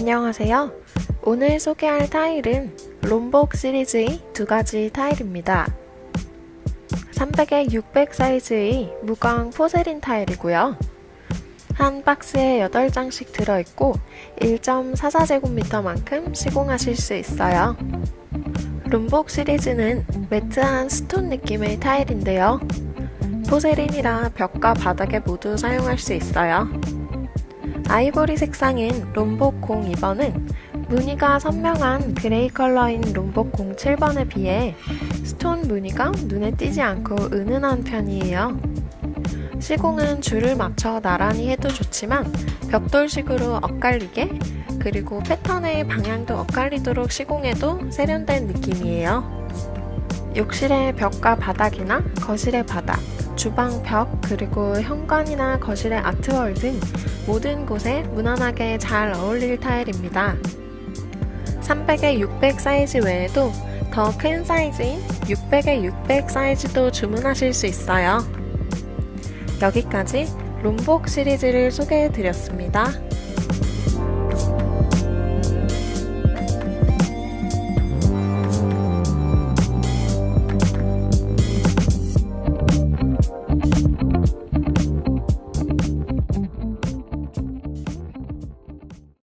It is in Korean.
안녕하세요. 오늘 소개할 타일은 롬복 시리즈의 두 가지 타일입니다. 300에 600 사이즈의 무광 포세린 타일이고요. 한 박스에 8장씩 들어있고 1.44제곱미터만큼 시공하실 수 있어요. 롬복 시리즈는 매트한 스톤 느낌의 타일인데요. 포세린이라 벽과 바닥에 모두 사용할 수 있어요. 아이보리 색상인 롬복 02번은 무늬가 선명한 그레이 컬러인 롬복 07번에 비해 스톤 무늬가 눈에 띄지 않고 은은한 편이에요. 시공은 줄을 맞춰 나란히 해도 좋지만 벽돌식으로 엇갈리게 그리고 패턴의 방향도 엇갈리도록 시공해도 세련된 느낌이에요. 욕실의 벽과 바닥이나 거실의 바닥, 주방 벽, 그리고 현관이나 거실의 아트월 등 모든 곳에 무난하게 잘 어울릴 타일입니다. 300에 600 사이즈 외에도 더 큰 사이즈인 600에 600 사이즈도 주문하실 수 있어요. 여기까지 롬복 시리즈를 소개해 드렸습니다.